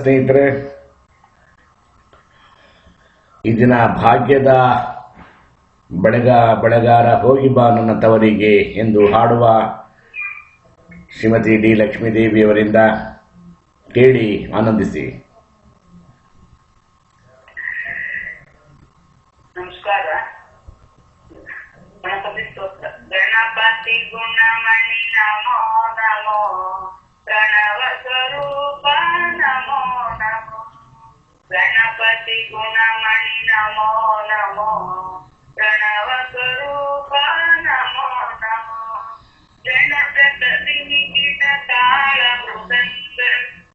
ಸ್ನೇಹಿತರೆ, ಈ ದಿನ ಭಾಗ್ಯದ ಬೆಳೆಗ ಬೆಳೆಗಾರ ಹೋಗಿ ಬಾ ನನ್ನ ತವರಿಗೆ ಎಂದು ಹಾಡುವ ಶ್ರೀಮತಿ ಡಿ ಲಕ್ಷ್ಮೀದೇವಿಯವರಿಂದ ಕೇಳಿ ಆನಂದಿಸಿ. ನಮಸ್ಕಾರ. భగవతికున మణి నమో నమో ప్రణవ స్వరూప నమో నమో జనప్రతినికిత కాళ మృదంగ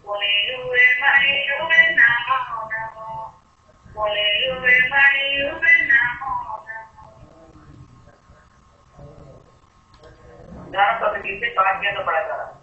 పునియువే మణియువే నమో నమో పునియువే మణియువే నమో నమో దాని పక్కకి పాఠ్యత పడగలరు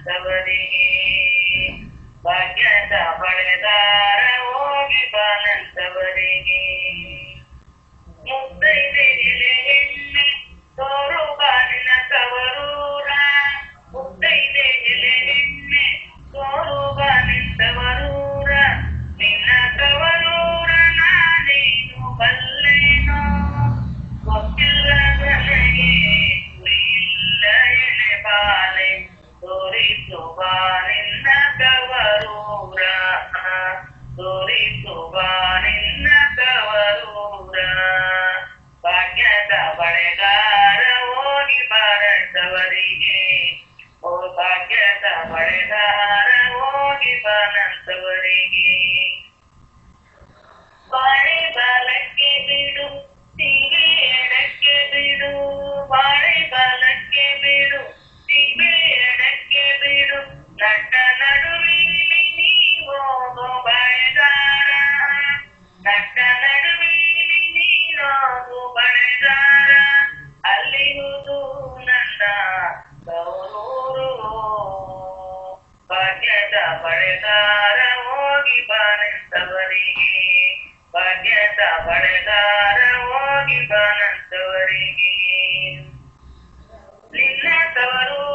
ಬಾನಂತವರಿಗೆ ಭಾಗ್ಯದ ಬಳೆಗಾರ ಹೋಗಿ ಬಾನಂತವರಿಗೆ ಭಾಗ್ಯದ ಬಳೆಗಾರ ಹೋಗಿ ಬಾನಂತವರಿಗೆ ಭಾಗ್ಯದ ಬಳೆಗಾರ ಹೋಗಿ ಬಾನಂತವರಿಗೆ ನಿನ್ನ ತವರೂರ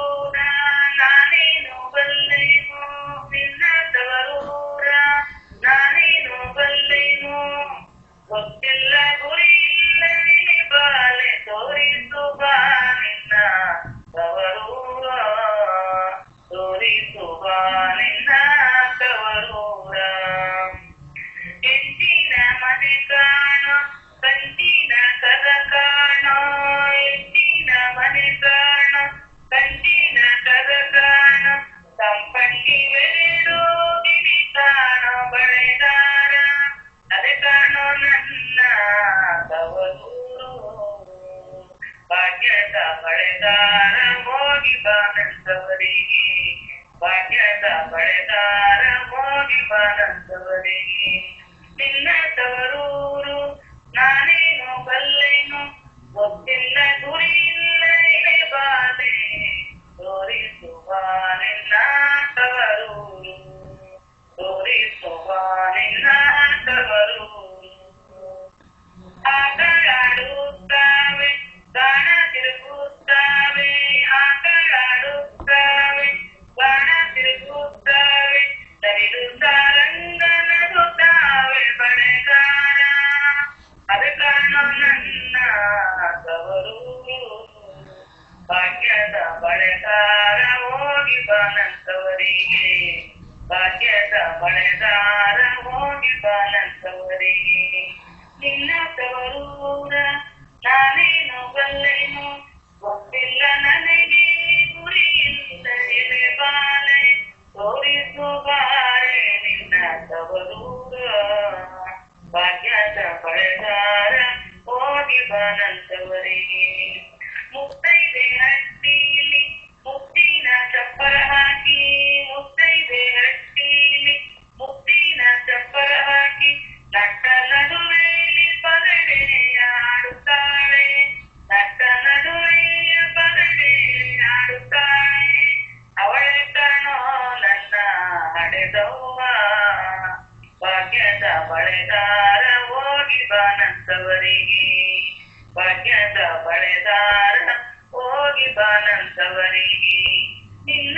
ಭಾಗ್ಯದ ಬಳೆದಾರ ಹೋಗಿ ಬಾನಂತವರಿಗೆ ಭಾಗ್ಯದ ಬಳೆದಾರ ಹೋಗಿ ಬಾನಂದವರಿ ನಿನ್ನ ತವರೂರು ನಾನೇನು ಬಲ್ಲೆನು ಗೊತ್ತಿಲ್ಲ ಭಾಗ್ಯದ ಬಳೆದಾರ ಹೋಗಿ ಬಾನಂತವರಿಗೆ. ಭಾಗ್ಯದ ಬಳೆದಾರ ಹೋಗಿ ಬಾನಂತವರಿಗೆ. ನಿನ್ನ ತವರೂರ ನಾನೇನು ಬಲ್ಲೆನು? ಗೊತ್ತಿಲ್ಲ ನನಗೆ ಗುರಿಯಿಂದ ಎಲೆ ಬಾಲೆ. ತೋರಿಸು ಬಾರೆ ನಿನ್ನ ತವರೂರ ಭಾಗ್ಯ ಭಾಗ್ಯದ ಬಳೆದಾರ ಹೋಗಿ ಬಾನಂತವರಿಗೆ. ಹಡೆದವ್ವ ಭಾಗ್ಯದ ಬಳೆದಾರ ಹೋಗಿ ಬಾನಂತವರಿಗೆ ಭಾಗ್ಯದ ಬಳೆದಾರ ಹೋಗಿ ಬಾನಂತವರಿಗೆ ನಿನ್ನ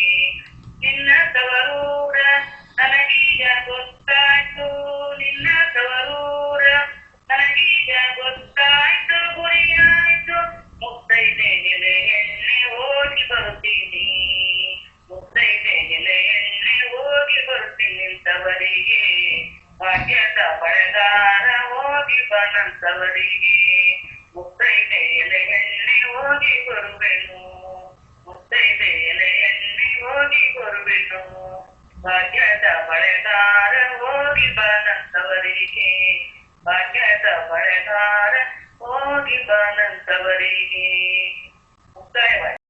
ಹೋಗಿ ಬರ್ತೀನಿ ತವರಿಗೆ ಭಾಗ್ಯದ ಬಳೆಗಾರ ಹೋಗಿ ಬನಂತವರಿಗೆ ಮುತ್ತೈದೆ ಎಲೆ ಎಣ್ಣೆ ಹೋಗಿ ಬರುವೆನು ಮುತ್ತೈದೆ ಎಲೆ ಎಣ್ಣೆ ಹೋಗಿ ಬರುವೆನು ಭಾಗ್ಯದ ಬಳೆಗಾರ ಹೋಗಿ ಬನಂತವರಿಗೆ ಭಾಗ್ಯದ ಬಳೆಗಾರ ಹೋಗಿ ಬನಂತವರಿಗೆ ಮುಕ್ತಾಯವಾಯ್ತು